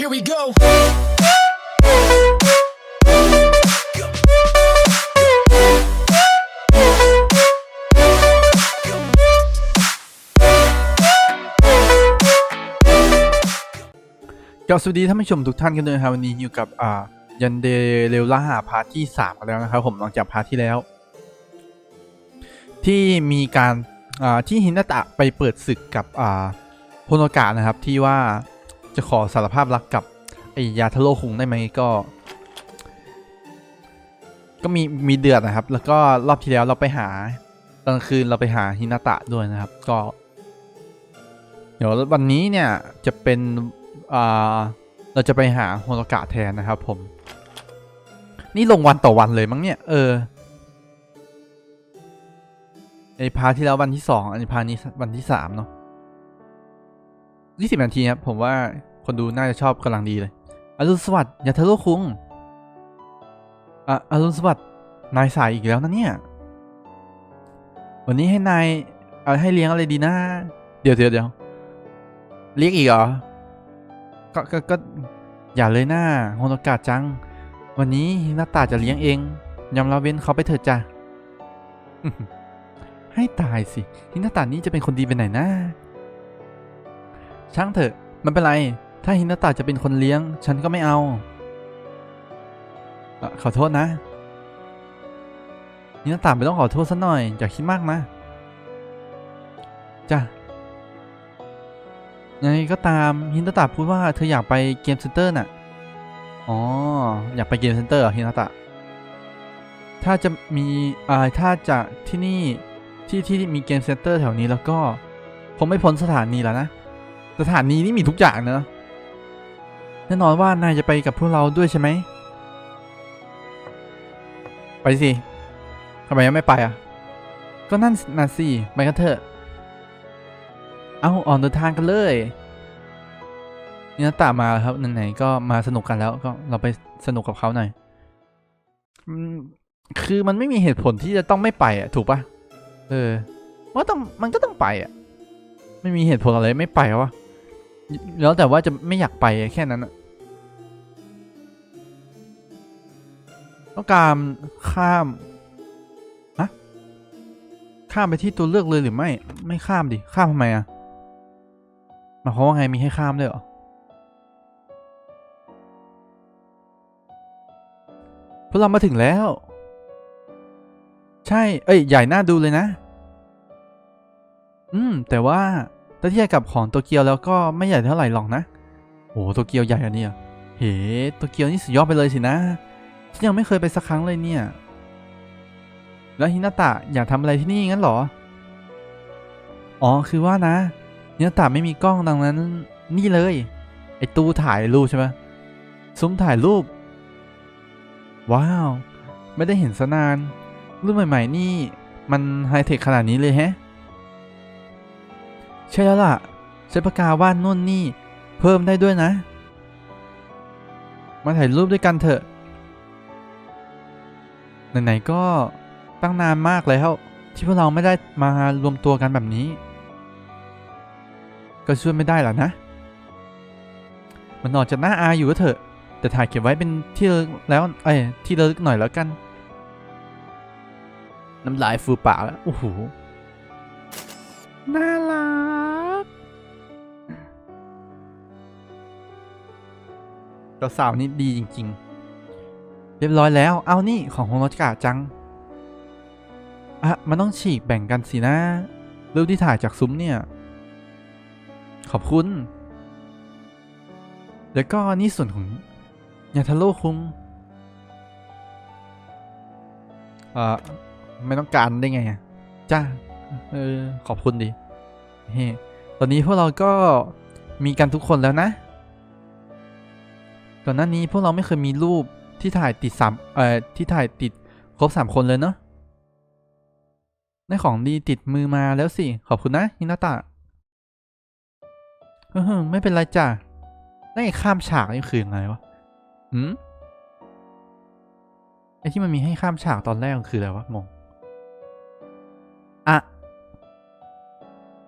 Here we go. ก็สวัสดีท่านผู้ชมทุกท่านกันด้วยนะครับวันนี้อยู่กับอ่ายันเดเรลล่าพาร์ทที่สามกันแล้วนะครับผมหลังจากพาร์ทที่แล้ว ที่มีการอ่าที่ฮินาตะไปเปิดศึกกับอ่าโฮโนกะนะครับที่ว่า จะขอสารภาพรักกับไอยาทาโร่คุงได้ไหมก็ ก็มีมีเดือดนะครับ แล้วก็รอบที่แล้วเราไปหาตอนคืนเราไปหาฮินาตะด้วยนะครับ ก็ เดี๋ยววันนี้เนี่ยจะเป็นอ่าเราจะไปหาโฮโลกะแทนนะครับ ผม นี่ลงวันต่อวันเลยมั้งเนี่ย เออไอพาร์ที่แล้ววันที่สองอันนี้พาร์ทนี้วันที่สามเนาะยี่สิบนาทีครับผมว่า คนดูน่าจะชอบกำลังดีเลย อรุณสวัสดิ์ยาทาโร่คุงอะอรุณสวัสดิ์นายสายอีกแล้วนะเนี่ย วันนี้ให้นายเอาให้เลี้ยงอะไรดีนะ เดี๋ยวเดี๋ยวเดี๋ยวเลี้ยงอีกเหรอ ก็ก็ก็อย่าเลยหน้าโฮโนกะจัง วันนี้ฮินาตาจะเลี้ยงเองยอมรับเว้นเขาไปเถิดจ้ะให้ตายสิฮินาตานี่จะเป็นคนดีไปไหนนะ ช่างเถอะ มันเป็นไร ถ้าฮินาตาจะเป็นคนเลี้ยง ฉันก็ไม่เอาอขอโทษนะฮินาตาไม่ต้องขอโทษซะหน่อย อย่าคิดมากนะจ้ะยังไงก็ตามฮินตะพูดว่าเธออยากไปเกมเซ็นเตอร์น่ะ อ๋อ อยากไปเกมเซ็นเตอร์เหรอฮินตะ ถ้าจะมีอ่าถ้าจะที่นี่ที่ที่มีเกมเซ็นเตอร์แถวนี้แล้วก็คงไม่พ้นสถานีแล้วนะ สถานีนี่มีทุกอย่างเนอะ แน่นอนว่านายจะไปกับพวกเราด้วยใช่ไหม ไปสิทำไมยังไม่ไปอะ ก็นั่นน่ะสิไปกันเถอะ เอาออกเดินทางกันเลยนี่นาตามาครับไหนๆก็มาสนุกกันแล้วก็เราไปสนุกกับเขาหน่อยคือมันไม่มีเหตุผลที่จะต้องไม่ไปอะ ถูกปะเออว่าต้องมันก็ต้องไปอะ ไม่มีเหตุผลอะไรไม่ไปวะแล้วแต่ว่าจะไม่อยากไปแค่นั้นอะ ต้องการข้ามฮะข้ามไปที่ตัวเลือกเลยหรือไม่ ไม่ข้ามดิ ข้ามทำไมอะหมายความว่าไงมีให้ข้ามด้วยเหรอ พวกเรามาถึงแล้ว ใช่ เอ้ย ใหญ่น่าดูเลยนะ อืม แต่ว่าถ้าเทียบกับของโตเกียวแล้วก็ไม่ใหญ่เท่าไหร่หรอกนะ โอ้โตเกียวใหญ่อันนี้เหรอเฮ้โตเกียวนี่สุดยอดไปเลยสินะ ยังไม่เคยไปสักครั้งเลยเนี่ย แล้วฮินาตะอยากทำอะไรที่นี่งั้นเหรอ อ๋อคือว่านะเนี่ยตาไม่มีกล้องดังนั้น นี่เลย ไอตู้ถ่ายรูปใช่ไหมซุ้มถ่ายรูป ว้าว ไม่ได้เห็นสนาน รุ่นใหม่ ๆ นี่ มันไฮเทคขนาดนี้เลยแฮะ ใช่แล้วล่ะ ใช้ปากกาวาดนู่นนี่ เพิ่มได้ด้วยนะ มาถ่ายรูปด้วยกันเถอะ ไหนๆก็ตั้งนานมากแล้วที่พวกเราไม่ได้มารวมตัวกันแบบนี้ ก็ช่วยไม่ได้หรอกนะ มันออกจะน่าอายอยู่ก็เถอะ แต่ถ่ายเก็บไว้เป็นที่แล้วเอ้ที่ระลึกหน่อยแล้วกัน น้ำลายฟูปากแล้วโอ้โหน่ารักก็สาวนี่ดีจริง ๆ เรียบร้อยแล้ว เอานี่ของโฮโนกะจัง อะ มันต้องฉีกแบ่งกันสินะ รูปที่ถ่ายจากซุ้มเนี่ย ขอบคุณ แล้วก็นี่ส่วนของยาทาโร่คุงเอ่อ ไม่ต้องการได้ไงอะจ้าเออ ขอบคุณดิเฮ้ตอนนี้พวกเราก็มีกันทุกคนแล้วนะ ก่อนหน้านี้พวกเราไม่เคยมีรูป ที่ถ่ายติดสามเอ่อที่ถ่ายติดครบสามคนเลยเนาะได้ของดีติดมือมาแล้วสิ ขอบคุณนะฮินาตะเฮ้ยไม่เป็นไรจ้ะนั่นไอ้ข้ามฉากนี่คือยังไงวะหืมไอที่มันมีให้ข้ามฉากตอนแรกคืออะไรวะงงอะ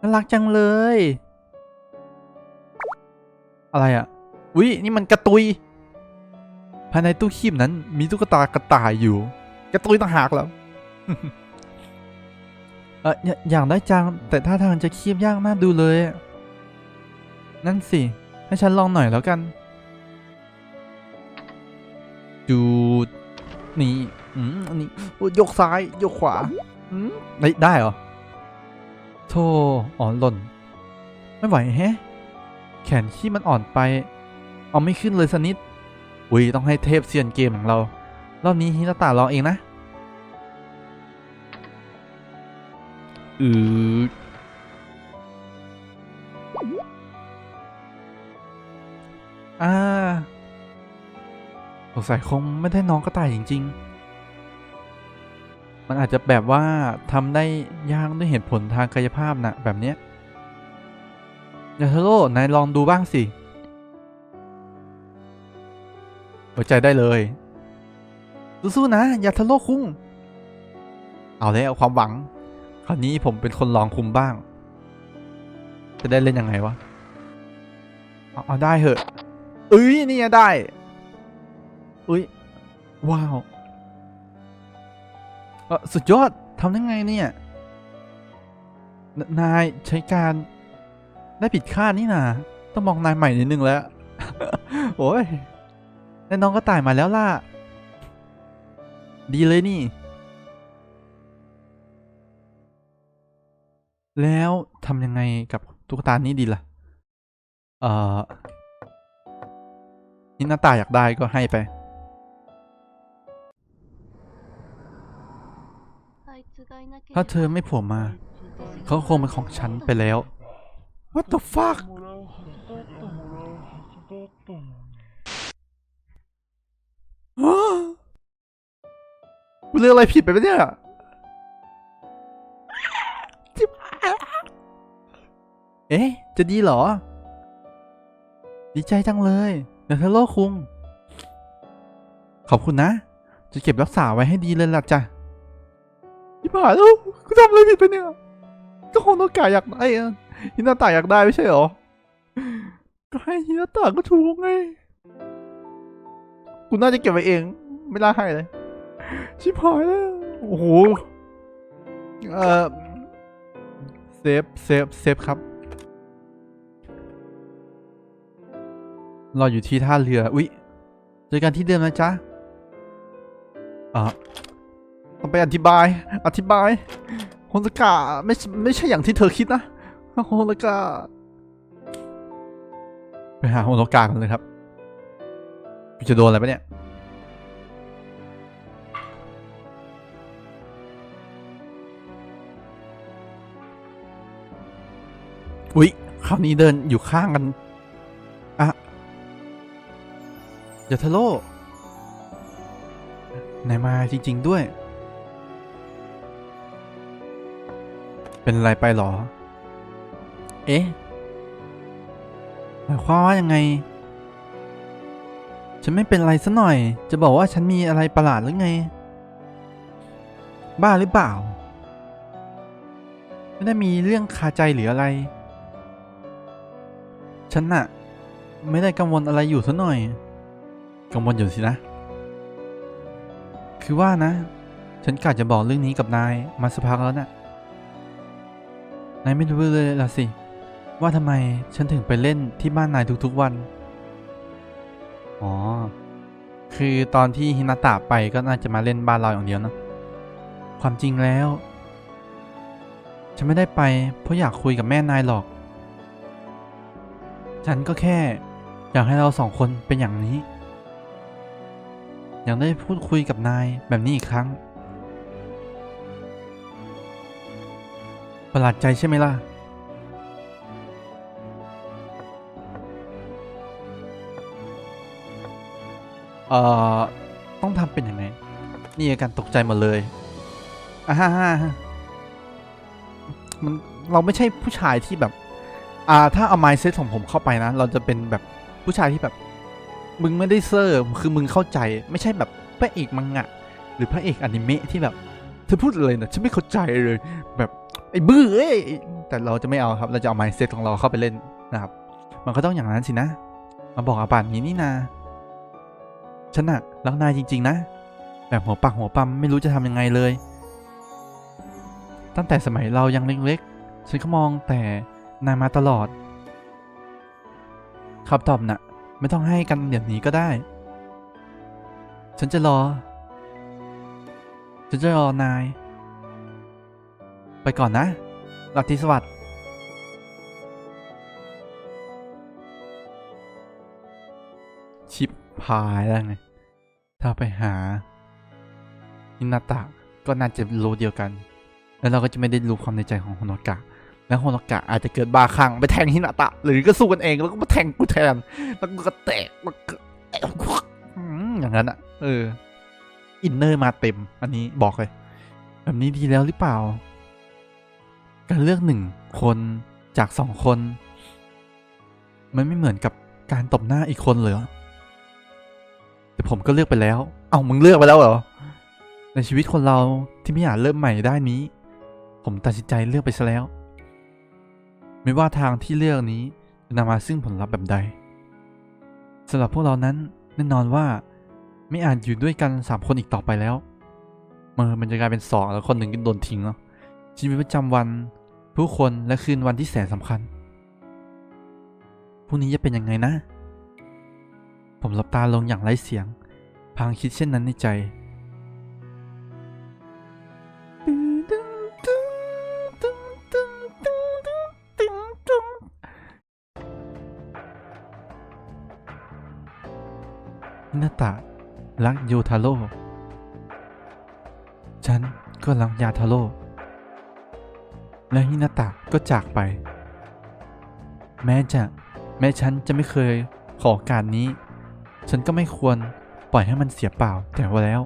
น่ารักจังเลย อะไรอะอุ๊ยนี่มันกระตุย ภายในตู้คีบนั้นมีตุ๊กตากระต่ายอยู่ กระตุยต่างหากแล้วเอออยอยากได้จัง แต่ท่าทางจะคีบยากน่าดูเลย นั่นสิ ให้ฉันลองหน่อยแล้วกัน จูด นี่ อืม อันนี้โยกซ้าย ยกขวา อืมได้ได้เหรอ โธ่อ่อนหล่น ไม่ไหวแฮะ แขนขี้มันอ่อนไป เอาไม่ขึ้นเลยสนิด อุ้ยต้องให้เทพเซียนเกมของเรา รอบนี้ฮินาตาลองเองนะ อืออ่าสงสัยคงไม่ได้น้องกระต่ายจริง ๆ มันอาจจะแบบว่าทำได้ยากด้วยเหตุผลทางกายภาพนะแบบเนี้ยยาเทโร่นายลองดูบ้างสิ ว้ใจได้เลยสู้ๆนะ อย่าเทโร่คุ้ง เอาแล้วความหวัง คราวนี้ผมเป็นคนลองคุมบ้าง จะได้เล่นยังไงวะ เอาเอาได้เหอะเอ้ยนี่ไงได้เอ้ยว้าวเออสุดยอดทำได้ไงเนี่ยนนายใช้การได้ผิดคาดนี่นาต้องมองนายใหม่นิดนึงแล้ว โอ้ย ได้น้องก็ตายมาแล้วล่ะ ดีเลยนี่ แล้วทำยังไงกับตุ๊กตานี้ดีล่ะ เอ่อนี่หน้าตาอยากได้ก็ให้ไปถ้าเธอไม่ผล่มา เขาคงเป็นของฉันไปแล้ว What the fuck อ้า กูเลือกอะไรผิดไปไหมเนี่ยจิ๊บเอ๊ะ จะดีเหรอ ดีใจจังเลยเดนเทโลคุง ขอบคุณนะ จะเก็บรักษาไว้ให้ดีเลยล่ะจ้ะยี่บ้าแล้วกูทำอะไรผิดไปเนี่ยเจ้าของโนกาอยากได้อะฮินาตาอยากได้ไม่ใช่เหรอ ก็ให้ฮินาตาก็ถูกไง กูน่าจะเก็บไว้เอง ไม่น่าให้เลย ชิบหายแล้ว โอ้โห เอ่อ เซฟ เซฟ เซฟครับ เราอยู่ที่ท่าเรือ อุ๊ยเจอกันที่เดิมนะจ๊ะอะต้องไปอธิบาย อธิบายโฮนสกาไม่ไม่ใช่อย่างที่เธอคิดนะโฮนสกาไปหาโฮนสกากันเลยครับ จะโดนอะไรปะเนี่ย อุ๊ยคราวนี้เดินอยู่ข้างกันอะอย่าทะโลนายมาจริง ๆ ด้วย เป็นอะไรไปหรอ เอ๊ะหมายความว่ายังไง ฉันไม่เป็นไรซะหน่อย จะบอกว่าฉันมีอะไรประหลาดหรือไง บ้าหรือเปล่า ไม่ได้มีเรื่องคาใจหรืออะไร ฉันน่ะ ไม่ได้กังวลอะไรอยู่ซะหน่อย กังวลอยู่สินะ คือว่านะ ฉันกะจะบอกเรื่องนี้กับนายมาสักพักแล้วนะ่ะ นายไม่รู้เลยละสิ ว่าทำไมฉันถึงไปเล่นที่บ้านนายทุกๆวัน อ๋อ คือตอนที่ฮินาตะไปก็น่าจะมาเล่นบ้านเราอย่างเดียวนะ ความจริงแล้ว ฉันไม่ได้ไปเพราะอยากคุยกับแม่นายหรอก ฉันก็แค่อยากให้เราสองคนเป็นอย่างนี้ อยากได้พูดคุยกับนายแบบนี้อีกครั้ง ประหลาดใจใช่ไหมล่ะ เอ่อ ต้องทำเป็นยังไง นี่อาการตกใจหมดเลยอ่าฮ่าฮ่าฮ่ามันเราไม่ใช่ผู้ชายที่แบบ อ่าถ้าเอาไมซ์เซตของผมเข้าไปนะ เราจะเป็นแบบผู้ชายที่แบบ มึงไม่ได้เซอร์คือมึงเข้าใจ ไม่ใช่แบบพระเอกมังงะ หรือพระเอกอนิเมะที่แบบเธอพูดอะไรนะฉันไม่เข้าใจเลย แบบไอ้บื้อเอ้ยแต่เราจะไม่เอาครับ เราจะเอาไมซ์เซตของเราเข้าไปเล่นนะครับ มันก็ต้องอย่างนั้นสินะ มาบอกอาบัตินี้นี่นาฉันอะรักนายจริง ๆ นะ แบบหัวปักหัวปั๊มไม่รู้จะทำยังไงเลย ตั้งแต่สมัยเรายังเล็กๆ ฉันก็มองแต่ นายมาตลอดคำตอบน่ะ ไม่ต้องให้กันเดี๋ยวนี้ก็ได้ ฉันจะรอ ฉันจะรอนาย ไปก่อนนะ หลับที่สวัสดิ์ชิปพายแล้วไง ถ้าไปหาฮินาตะก็น่าจะรู้เดียวกัน แล้วเราก็จะไม่ได้รู้ความในใจของฮโนกะ แล้วโฮโนกะอาจจะเกิดบาคลังไปแทงฮินาตะ หรือก็สู้กันเองแล้วก็มาแทงกูแทนแล้วกูก็แตกแล้วก็อืมอย่างนั้นอะเออ อินเนอร์มาเต็ม อันนี้บอกเลย แบบนี้ดีแล้วหรือเปล่า การเลือกหนึ่งคนจากสองคน มันไม่เหมือนกับการตบหน้าอีกคนเลยแต่ผมก็เลือกไปแล้ว เอ้ามึงเลือกไปแล้วเหรอ ในชีวิตคนเราที่ไม่อาจเริ่มใหม่ได้นี้ ผมตัดสินใจเลือกไปซะแล้ว ไม่ว่าทางที่เลือกนี้จะนำมาซึ่งผลลัพธ์แบบใดสำหรับพวกเรานั้นแน่นอนว่าไม่อาจอยู่ด้วยกันสามคนอีกต่อไปแล้วมื่อมันจะกลายเป็นสองแล้วคนหนึ่งก็โดนทิ้งเนาะชีวิตประจำวัน ผู้คนและคืนวันที่แสนสำคัญพรุ่งนี้จะเป็นยังไงนะ ผมหลับตาลงอย่างไร้เสียงพลางคิดเช่นนั้นในใจ นาตารักโยทาโร่ ฉันก็รักยาทาโร่ และฮินาตะก็จากไป แม้จะแม้ฉันจะไม่เคยขอกาสนี้ ฉันก็ไม่ควรปล่อยให้มันเสียเปล่าแต่ว่าแล้ว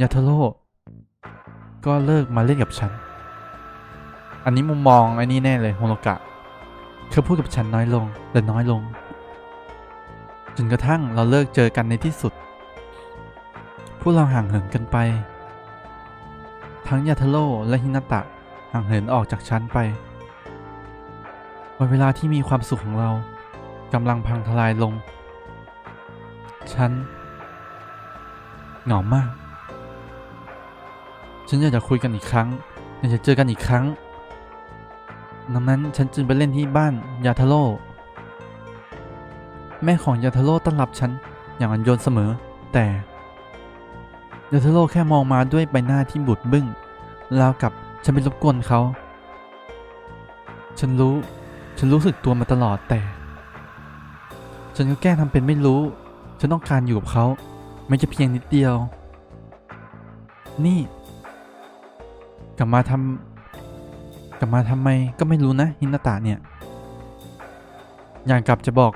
ยาทาโร่ก็เลิกมาเล่นกับฉัน อันนี้มุมมองอันนี้แน่เลยโฮโลกะเขาพูดกับฉันน้อยลงและน้อยลง จนกระทั่งเราเลิกเจอกันในที่สุด พวกเราห่างเหินกันไป ทั้งยาทาโร่และฮินาตะห่างเหินออกจากฉันไป วันเวลาที่มีความสุขของเรากำลังพังทลายลง ฉันเหงามาก ฉันอยากจะคุยกันอีกครั้ง อยากจะเจอกันอีกครั้งดังนั้นฉันจึงไปเล่นที่บ้านยาทาโร่ แม่ของยาทาโร่ต้อนรับฉัน อย่างอ่อนโยนเสมอ แต่ยาทาโร่แค่มองมาด้วยใบหน้าที่บุดบึ้งราวกับฉันเป็นรบกวนเขา ฉันรู้ ฉันรู้สึกตัวมาตลอดแต่ ฉันก็แก้ทำเป็นไม่รู้ ฉันต้องการอยู่กับเขา ไม่จะเพียงนิดเดียว นี่ กลับมาทำกลับมาทำไมก็ไม่รู้นะฮินาตะเนี่ย อย่างกลับจะบอก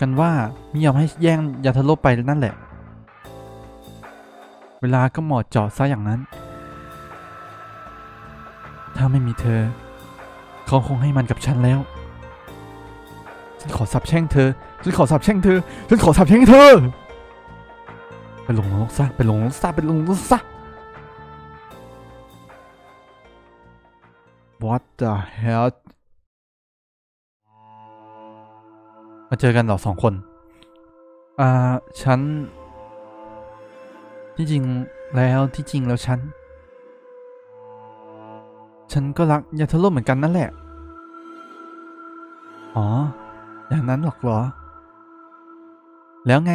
กันว่าไม่ยอมให้แย่งยาทาโร่ไปนั่นแหละ เวลาก็เหมาะเจาะซะอย่างนั้น ถ้าไม่มีเธอ เขาคงให้มันกับฉันแล้ว ฉันขอสับแช่งเธอ ฉันขอสับแช่งเธอ ฉันขอสับแช่งเธอ ไปลงนรกซะ ไปลงนรกซะ ไปลงนรกซะ What the hell มาเจอกันเหรอสองคน อ่า ฉัน ที่จริงแล้วที่จริงแล้วฉัน ฉันก็รักยาทาโร่เหมือนกันนั่นแหละ อ๋อ อย่างนั้นหรอกเหรอ แล้วไง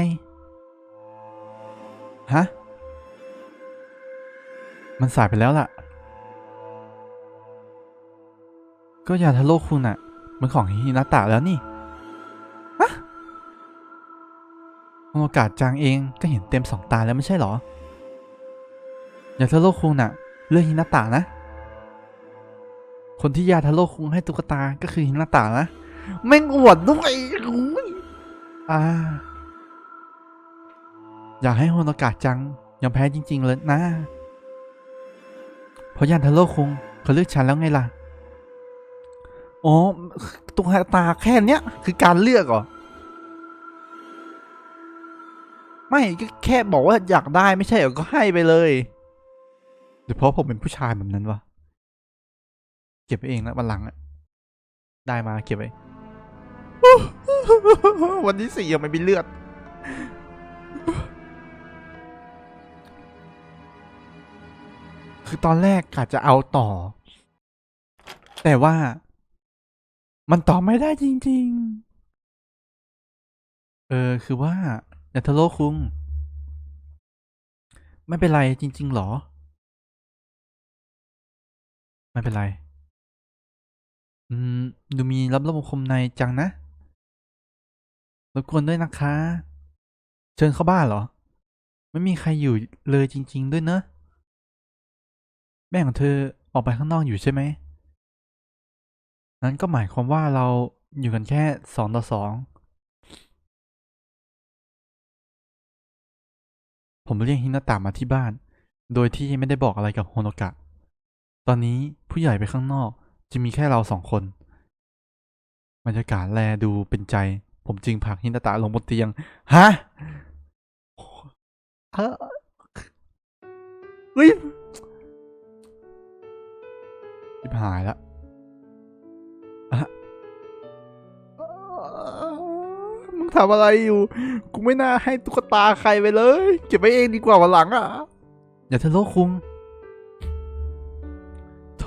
ฮะ มันสายไปแล้วล่ะ ก็ยาทาโร่คุณอะมันของฮินาตะแล้วนี่ โอกาสจางเองก็เห็นเต็มสองตาแล้วไม่ใช่หรอยาทาโร่คุงน่ะเลือกฮินาตะนะ คนที่ยาทาโร่คุงให้ตุ๊กตาก็คือฮินาตะนะ แม่งอวดด้วยอุ๊ยอ่า อยากให้โฮนากะจังยอมแพ้จริง ๆ เลยนะ เพราะยาทาโร่คุงเขาเลือกฉันแล้วไงล่ะ อ๋อตุ๊กตาแค่เนี้ยคือการเลือกเหรอ ไม่ก็แค่บอกว่าอยากได้ไม่ใช่เหรอก็ให้ไปเลยหรือเพราะผมเป็นผู้ชายแบบนั้นวะเก็บไว้เองนะวันหลังอะได้มาเก็บไว้วันที่สี่ยังไม่มีเลือด คือตอนแรกกะจะเอาต่อ แต่ว่า มันต่อไม่ได้จริง ๆ เออคือว่า ยัทโรคุง ไม่เป็นไรจริง ๆ หรอ ไม่เป็นไร อืม ดูมีรับระบบคมในจังนะรบกวนด้วยนะคะ เชิญเข้าบ้านเหรอ ไม่มีใครอยู่เลยจริง ๆ ด้วยเนอะแม่ของเธอออกไปข้างนอกอยู่ใช่ไหม นั้นก็หมายความว่าเราอยู่กันแค่สองต่อสอง ผมเรียกฮินาตะมาที่บ้าน โดยที่ไม่ได้บอกอะไรกับโฮโนกะ ตอนนี้ผู้ใหญ่ไปข้างนอกจะมีแค่เราสองคน บรรยากาศแลดูเป็นใจ ผมจึงผลักฮินาตะลงบนเตียง ฮะเอ้อเฮ้ยหายละ ทำอะไรอยู่ กูไม่น่าให้ตุ๊กตาใครไปเลย เก็บไว้เองดีกว่าวันหลังอะ อย่าทะเลาะคุง โถ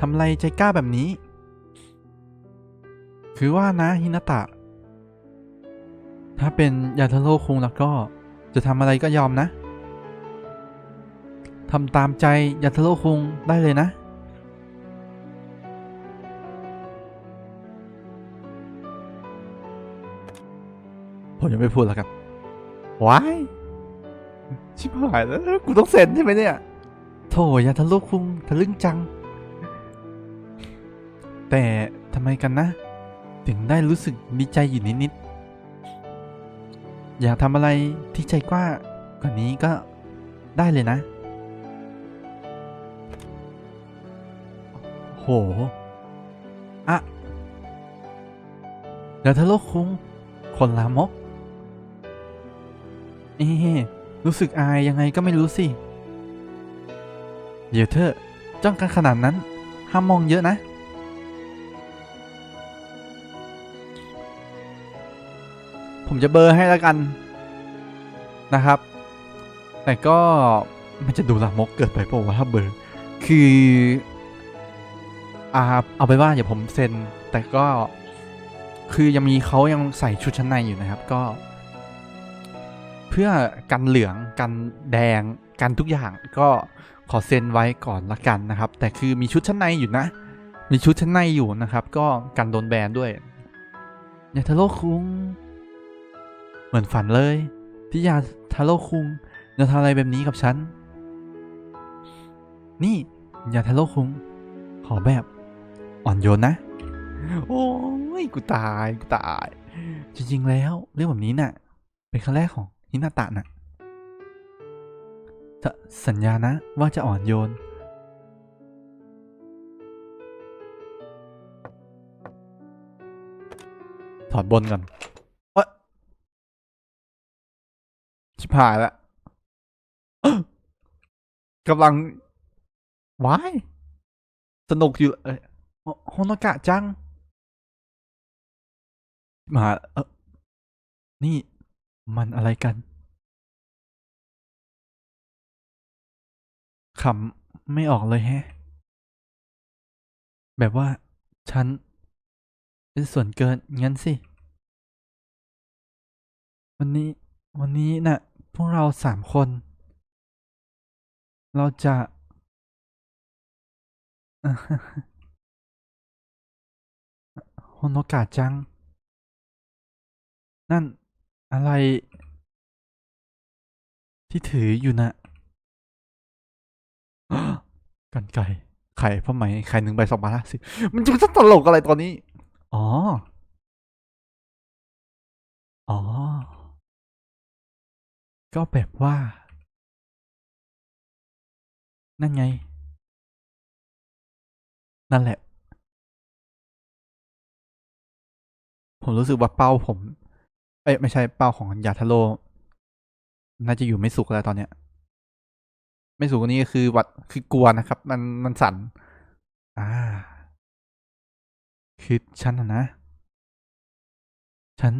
ทำไรใจกล้าแบบนี้ คือว่านะฮินาตะ ถ้าเป็นยาทาโรคุงแล้วก็ จะทำอะไรก็ยอมนะทำตามใจยาทาโรคุงได้เลยนะ ผมยังไม่พูดแล้วครับว้ายชิบหายแล้วกูต้องเซ็นใช่ไหมเนี่ยโถอย่าทะลุคุงทะลึ่งจัง แต่ทำไมกันนะ ถึงได้รู้สึกดีใจอยู่นิดๆอยากทำอะไรที่ใจกว้ากว่านี้ก็ได้เลยนะ โหอะเดี๋ยวทะลุคุงคนลามก เอ๊ะรู้สึกอายยังไงก็ไม่รู้สิ เดี๋ยวเธอจ้องกันขนาดนั้น ห้ามมองเยอะนะ ผมจะเบอร์ให้แล้วกันนะครับ แต่ก็มันจะดูละมกเกิดไปเปล่าวะถ้าเบอร์ คืออ่าเอาไปว่าเดี๋ยวผมเซ็น แต่ก็คือยังมีเขายังใส่ชุดชั้นในอยู่นะครับ ก็ เพื่อกันเหลืองกันแดงกันทุกอย่างก็ขอเซ็นไว้ก่อนละกันนะครับ แต่คือมีชุดชั้นในอยู่นะ มีชุดชั้นในอยู่นะครับ ก็กันโดนแบนด้วยยาทาโร่คุง เหมือนฝันเลยที่ยาทาโร่คุงจะทำอะไรแบบนี้กับฉัน นี่ยาทาโร่คุง ขอแบบอ่อนโยนนะ โอ้ย กูตาย กูตาย จริง ๆ แล้ว เรื่องแบบนี้น่ะ เป็นครั้งแรกของ ฮินาตะน่ะสสัญญานะว่าจะอ่อนโยน ถอดบนก่อนเอะชิบหายละกำลังว้าย สนุกอยู่เอ้ยฮโฮโนกะจัง มาเออนี่ มันอะไรกัน ขำไม่ออกเลยแฮะ แบบว่า ฉัน เป็นส่วนเกิน งั้นสิ วันนี้ วันนี้น่ะ พวกเราสามคน เราจะโฮโนกะจัง นั่น อะไร ที่ถืออยู่นะกันไก่ไข่ผ้าไหมไข่หนึ่งใบสองบาทห้าสิบมันจะตลกอะไรตอนนี้ อ๋อ อ๋อ ก็แบบว่า นั่นไง นั่นแหละ ผมรู้สึกว่าเป้าผม เอ้ยไม่ใช่เป้าของยาทาโร่น่าจะอยู่ไม่สุกแล้วตอนเนี้ย ไม่สุกนี้ก็คือวัดคือกลัวนะครับ มันมันสั่น อ่า คือฉันนะนะ ฉัน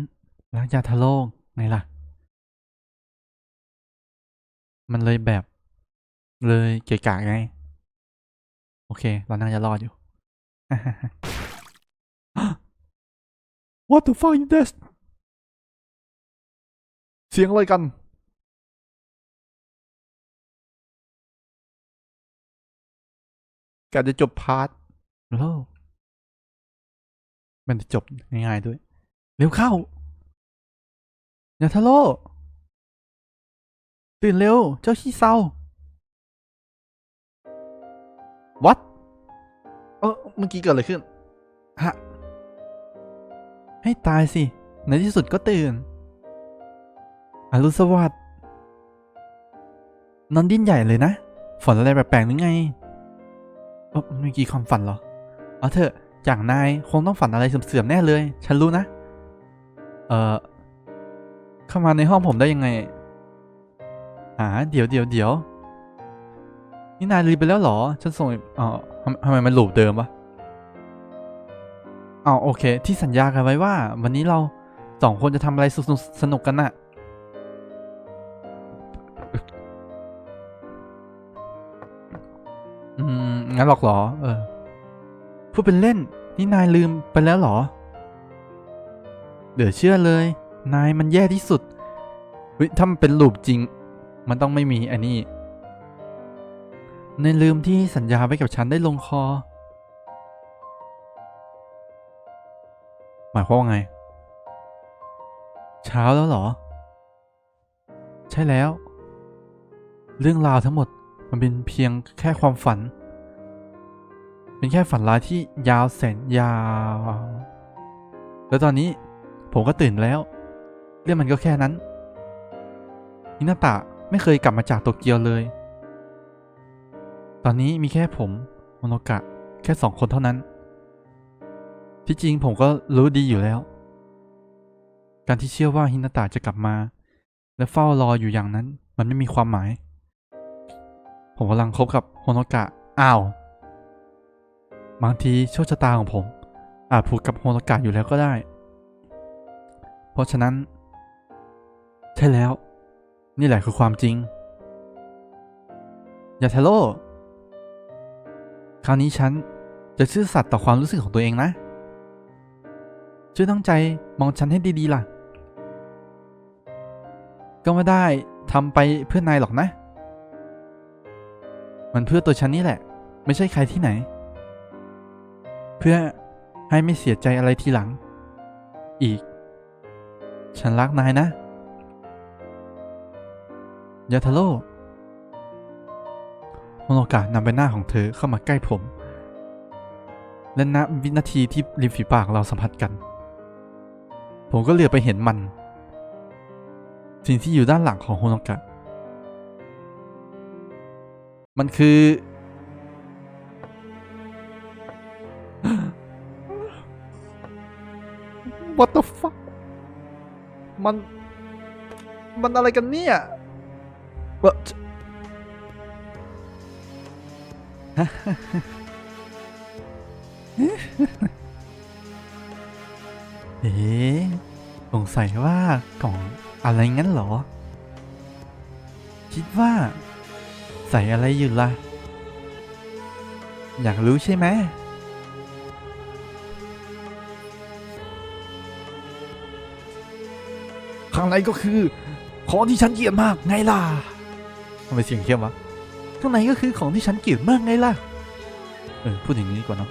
รักยาทาโร่ไงล่ะ มันเลยแบบ เลยเกะกะไง โอเค เราน่าจะรอดอยู่ What the fuck is this เสียงอะไรกันการจะจบพาร์ทแล้วมันจะจบง่ายๆด้วย เร็วเข้าอย่าทะโลตื่นเร็ว เจ้าขี้เศร้า What เออเมื่อกี้เกิดอะไรขึ้น ฮะ ให้ตายสิ ในที่สุดก็ตื่น อรุณสวัสดิ์นอนดิ้นใหญ่เลยนะ ฝันอะไรแปลกๆหรือไงเออเมื่อกี้ความฝันเหรอ เอาเถอะ อย่างนายคงต้องฝันอะไรเสื่อมๆแน่เลย ฉันรู้นะ เออเข้ามาในห้องผมได้ยังไงอ่าเดี๋ยวเดี๋ยวเดี๋ยวนี่นายลืมไปแล้วเหรอ ฉันส่งเอ๋อทำทำไมมันหลูปเดิมวะอ๋อโอเค ที่สัญญากันไว้ว่า วันนี้เราสองคนจะทำอะไรสนุกสนุกกันน่ะ อืม งั้นหรอกหรอ เออ พูดเป็นเล่น นี่นายลืมไปแล้วหรอ เดี๋ยวเชื่อเลย นายมันแย่ที่สุดเฮ้ยถ้ามันเป็นลูปจริง มันต้องไม่มีอันนี้ในลืมที่สัญญาไว้กับฉันได้ลงคอ หมายความว่าไง เช้าแล้วเหรอ ใช่แล้ว เรื่องราวทั้งหมดมันเป็นเพียงแค่ความฝัน เป็นแค่ฝันร้ายที่ยาวแสนยาว แล้วตอนนี้ผมก็ตื่นแล้ว เรื่องมันก็แค่นั้นฮินาตะไม่เคยกลับมาจากโตเกียวเลย ตอนนี้มีแค่ผมโมโนกะแค่สองคนเท่านั้น ที่จริงผมก็รู้ดีอยู่แล้ว การที่เชื่อว่าฮินาตะจะกลับมา และเฝ้ารออยู่อย่างนั้น มันไม่มีความหมาย ผมกำลังคบกับโฮโนกะ อ้าว บางทีโชคชะตาของผม อาจผูกกับโฮโนกะอยู่แล้วก็ได้ เพราะฉะนั้น ใช่แล้ว นี่แหละคือความจริงอย่าทะโลคราวนี้ฉันจะซื่อสัตย์ต่อความรู้สึกของตัวเองนะ ช่วยตั้งใจมองฉันให้ดีๆล่ะ ก็ไม่ได้ทำไปเพื่อนายหรอกนะ มันเพื่อตัวฉันนี่แหละ ไม่ใช่ใครที่ไหน เพื่อให้ไม่เสียใจอะไรทีหลัง อีก ฉันรักนายนะยาทาโร่โฮโนกะนำใบหน้าของเธอเข้ามาใกล้ผม และณวินาทีที่ริมฝีปากเราสัมผัสกัน ผมก็เหลือไปเห็นมัน สิ่งที่อยู่ด้านหลังของโฮโนกะ มันคือ What the fuck มัน มันอะไรกันเนี่ยเอ่อเอ๊สงสัยว่ากล่องอะไรงั้นเหรอ คิดว่า ใส่อะไรอยู่ล่ะ อยากรู้ใช่ไหม ข้างในก็คือ ของที่ฉันเกลียดมากไงล่ะทำไมเสียงเข้มวะ ข้างในก็คือของที่ฉันเกลียดมากไงล่ะ เออ พูดอย่างนี้ดีกว่าเนาะ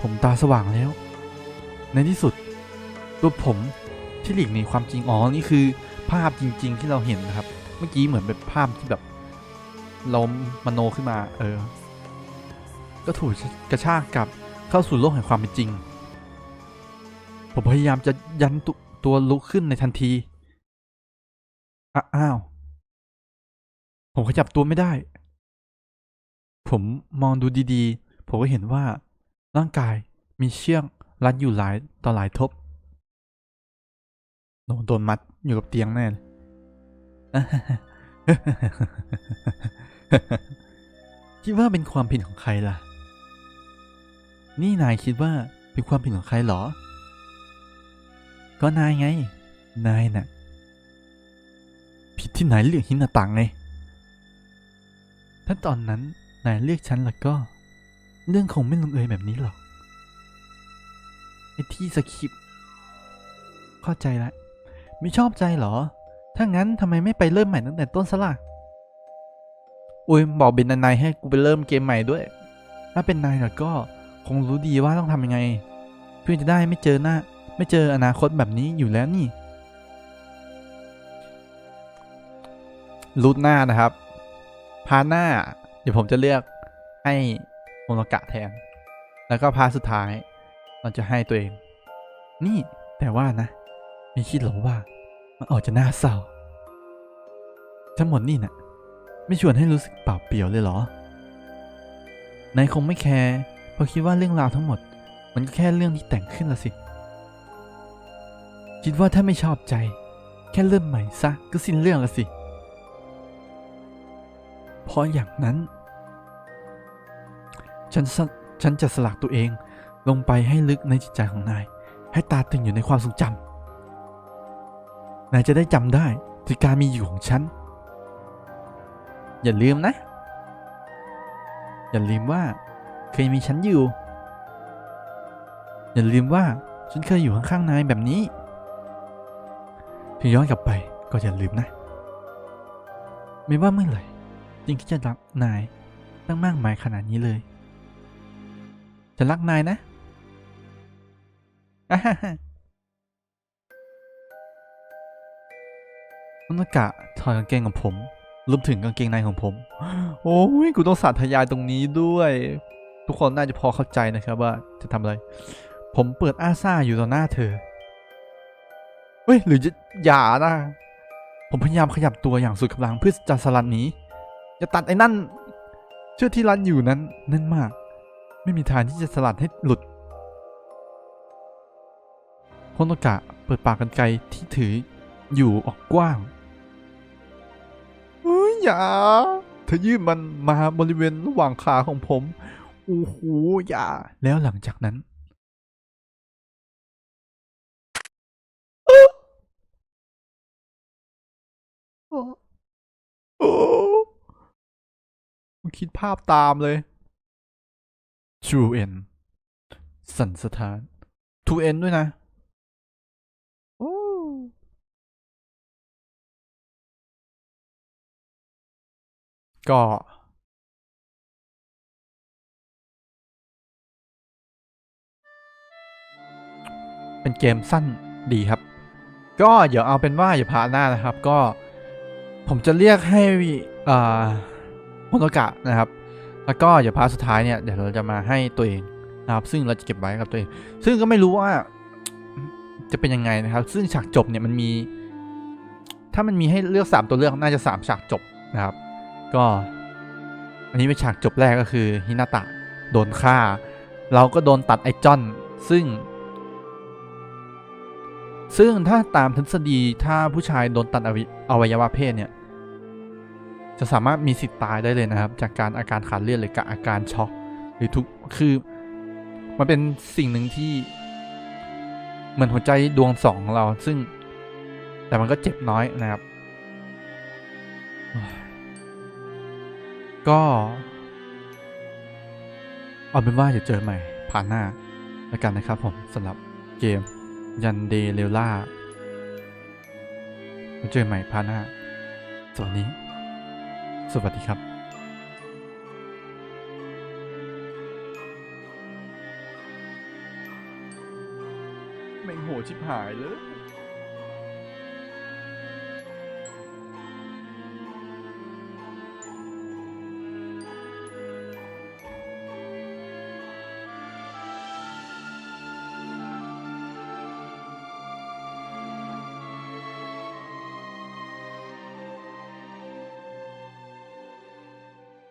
ผมตาสว่างแล้ว ในที่สุดตัวผมที่หลีกหนีความจริง อ๋อ นี่คือภาพจริง ๆ ที่เราเห็นนะครับ เมื่อกี้เหมือนเป็นภาพที่แบบเรามโนขึ้นมา เออ ก็ถูกกระชากกลับเข้าสู่โลกแห่งความเป็นจริง ผมพยายามจะยันตตัวลุกขึ้นในทันที อ้าว ผมขยับตัวไม่ได้ ผมมองดูดีๆ ผมก็เห็นว่าร่างกายมีเชือกรัดอยู่หลายต่อหลายทบโดนโดนมัดอยู่กับเตียงแน่เลย คิดว่าเป็นความผิดของใครล่ะ นี่นายคิดว่าเป็นความผิดของใครเหรอ ก็นายไง นายน่ะ ผิดที่ไหนเรียกฮินาตังไง ถ้าตอนนั้นนายเรียกฉันล้วก็ เรื่องคงไม่ลงเอยแบบนี้หรอก ไอ้ที่สคริปเข้าใจล้วไม่ชอบใจเหรอ ถ้างั้นทำไมไม่ไปเริ่มใหม่ตั้งแต่ต้นซะล่ะ อุ้ยบอกเป็นนายให้กูไปเริ่มเกมใหม่ด้วย ถ้าเป็นนายแล้วก็คงรู้ดีว่าต้องทำยังไง เพื่อจะได้ไม่เจอหน้า ไม่เจออนาคตแบบนี้อยู่แล้วนี่รูทหน้านะครับ พาหน้า เดี๋ยวผมจะเลือกให้โมโนกะแทน แล้วก็พาสุดท้าย เราจะให้ตัวเอง นี่แต่ว่านะไม่คิดหรอว่า มันออกจะน่าเศร้า ทั้งหมดนี่นะ่ะ ไม่ชวนให้รู้สึกเปล่าเปลี่ยวเลยเหรอนายคงไม่แคร์เพราะคิดว่าเรื่องราวทั้งหมด มันก็แค่เรื่องที่แต่งขึ้นละสิ คิดว่าถ้าไม่ชอบใจ แค่เริ่มใหม่ซะก็สิ้นเรื่องละสิ เพราะอย่างนั้น ฉันฉันจะสลักตัวเองลงไปให้ลึกในจิตใจของนาย ให้ตาตึงอยู่ในความทรงจำ นายจะได้จำได้ถึงการมีอยู่ของฉัน อย่าลืมนะ อย่าลืมว่า เคยมีฉันอยู่ อย่าลืมว่าฉันเคยอยู่ข้างๆนายแบบนี้ถึงย้อนกลับไปก็อย่าลืมนะ ไม่ว่าเมื่อไหร่จริงที่จะรักนายตั้งมากมายขนาดนี้เลยจะรักนายนะอ่าฮ่า นากะถอดกางเกงของผมรวมถึงกางเกงในของผม โอ้ยกูต้องสาธยายตรงนี้ด้วย ทุกคนน่าจะพอเข้าใจนะครับว่าจะทำอะไร ผมเปิดอาซ่าอยู่ต่อหน้าเธอ เฮ้ย หรือจะอย่านะ ผมพยายามขยับตัวอย่างสุดกำลังเพื่อจะสลัดหนีอย่าตัดไอ้นั่น เชือกที่รัดอยู่นั้นแน่นมาก ไม่มีทางที่จะสลัดให้หลุดโฮโนกะเปิดปากกันไกที่ถืออยู่ออกกว้าง อย่าเธอยื่นมันมาบริเวณระหว่างขาของผมโอ้โหอย่า แล้วหลังจากนั้นโอ้โอ้คิดภาพตามเลย True End สันสถาน True End ด้วยนะ ก็เป็นเกมสั้นดีครับ ก็เดี๋ยวเอาเป็นว่าอย่าพาหน้านะครับ ก็ผมจะเรียกให้อ่าโมโนกะนะครับ แล้วก็อย่าพาสุดท้ายเนี่ยเดี๋ยวเราจะมาให้ตัวเองนะครับ ซึ่งเราจะเก็บไว้กับตัวเอง ซึ่งก็ไม่รู้ว่าจะเป็นยังไงนะครับ ซึ่งฉากจบเนี่ยมันมี ถ้ามันมีให้เลือกสามตัวเลือกน่าจะสามฉากจบนะครับ ก็ อันนี้เป็นฉากจบแรกก็คือฮินาตะโดนฆ่า เราก็โดนตัดไอจอนซึ่ง ซึ่งถ้าตามทฤษฎีถ้าผู้ชายโดนตัดอวัยอวัยวะเพศเนี่ย จะสามารถมีสิทธิ์ตายได้เลยนะครับ จากการอาการขาดเลือดหรือกับอาการช็อกหรือทุกคือมันเป็นสิ่งหนึ่งที่เหมือนหัวใจดวงสองของเราซึ่ง แต่มันก็เจ็บน้อยนะครับ ก็เอาเป็นว่าจะเจอใหม่ผ่านหน้าแล้วกันนะครับผมสำหรับเกมยันเดเรล่ามาเจอใหม่ผ่านหน้าสวัสดีสวัสดีครับแม่งโหชิบหายเลย